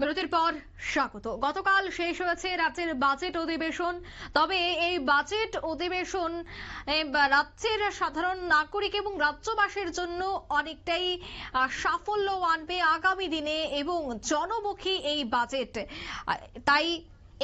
বিরতির পর স্বাগত। গতকাল শেষ হয়েছে রাজ্যের বাজেট অধিবেশন। তবে এই বাজেট অধিবেশন রাজ্যের সাধারণ নাগরিক এবং রাজ্যবাসীর জন্য অনেকটাই সাফল্য আনবে আগামী দিনে এবং জনমুখী এই বাজেট। তাই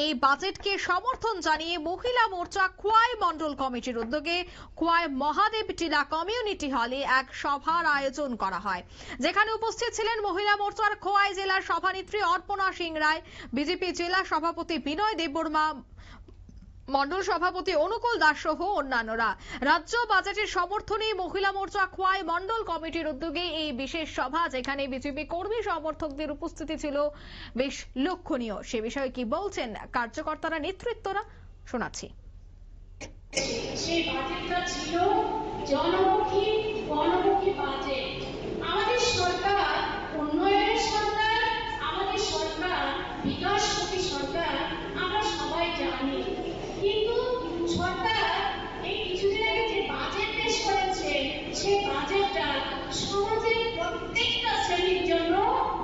এই বাজেটকে সমর্থন জানিয়ে মহিলা মোর্চা খোয়াই মন্ডল কমিটির উদ্যোগে খোয়াই মহাদেব টিলা কমিউনিটি হলে এক সভার আয়োজন করা হয়। যেখানে উপস্থিত ছিলেন মহিলা মোর্চার খোয়াই জেলার সভানেত্রী অর্পণা সিং রায় বিজেপি জেলা সভাপতি বিনয় দেববর্মা মন্ডল সভাপতি অনুকূল দাস সহ অন্যান্যরা। রাজ্য বাজেটের সমর্থনে মহিলা মোর্চা খোয়াই মন্ডল কমিটির উদ্যোগে এই বিশেষ সভা, যেখানে বিজেপি কর্মী সমর্থকদের উপস্থিতি ছিল বেশ লক্ষণীয়। সে বিষয়ে কি বলছেন কার্যকর্তারা নেতৃত্বরা, শোনাচ্ছি। সেই বাজেটটা ছিল, জনমুখী, গণমুখী বাজেট আমাদের সরকার উন্নয়নের সরকার আমাদের সরকার বিকাশমুখী সরকার আমরা সবাই জানি কিন্তু সরকার এই কিছুদিন আগে যে বাজেট পেশ করেছে সেই বাজেটটা সমাজের প্রত্যেকটা শ্রেণির জন্য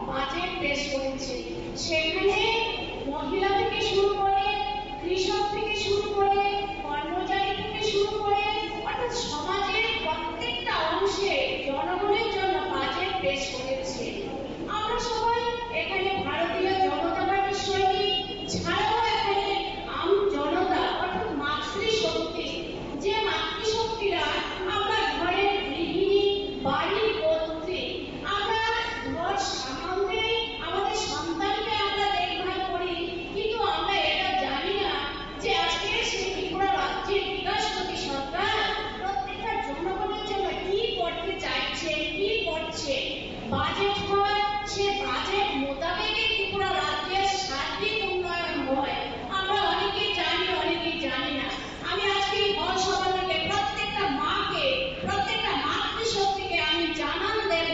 বাজেট পেশ করেছে। সেখানে মহিলা থেকে শুরু করে কৃষক থেকে শুরু করে কর্মচারী থেকে শুরু করে অর্থাৎ সমাজের প্রত্যেকটা অংশে জনগণের জন্য বাজেট পেশ করেছে আমরা সবাই এখানে ভারতীয় জনতা পার্টির সৈনিক ছাড়াও এখানে আম জনতা অর্থাৎ মাতৃশক্তি যে মাতৃশক্তিরা আমরা ঘরের গৃহিণী বাড়ির কর্ত্রী আমরা ঘর সামালতে আমাদের সন্তানকে আমরা দেখভাল করি কিন্তু আমরা এটা জানি না যে আজকে সেই ত্রিপুরা রাজ্যের বিকাশমুখী সরকার প্রত্যেকটা জনগণের জন্য কি করতে চাইছে কি করছে বাজেট হয় সে বাজেট মোতাবেকই ত্রিপুরা রাজ্যের সার্বিক উন্নয়ন হয় আমরা অনেকেই জানি অনেকেই জানি না আমি আজকে এই মহাসভা থেকে প্রত্যেকটা মাকে প্রত্যেকটা মাতৃশক্তিকে আমি জানান দেব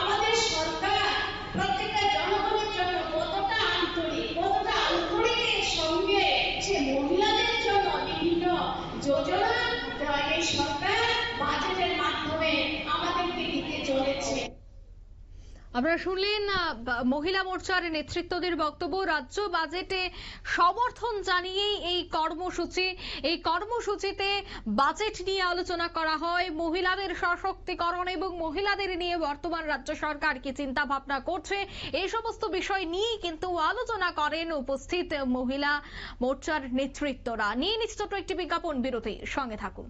আমাদের সরকার প্রত্যেকটা জনগণের জন্য কতটা আন্তরিক কতটা আন্তরিকের সঙ্গে সে মহিলাদের জন্য বিভিন্ন যোজনা এই সরকার আপনারা শুনলেন মহিলা মোর্চার নেতৃত্বদের বক্তব্য। রাজ্য বাজেটে সমর্থন জানিয়েই এই কর্মসূচি। এই কর্মসূচিতে বাজেট নিয়ে আলোচনা করা হয়। মহিলাদের সশক্তিকরণ এবং মহিলাদের নিয়ে বর্তমান রাজ্য সরকার কি চিন্তা ভাবনা করছে, এই সমস্ত বিষয় নিয়েই কিন্তু আলোচনা করেন উপস্থিত মহিলা মোর্চার নেতৃত্বরা। নিয়ে নিচ্ছে ছোট্ট একটি বিজ্ঞাপন বিরতি সঙ্গে থাকুন।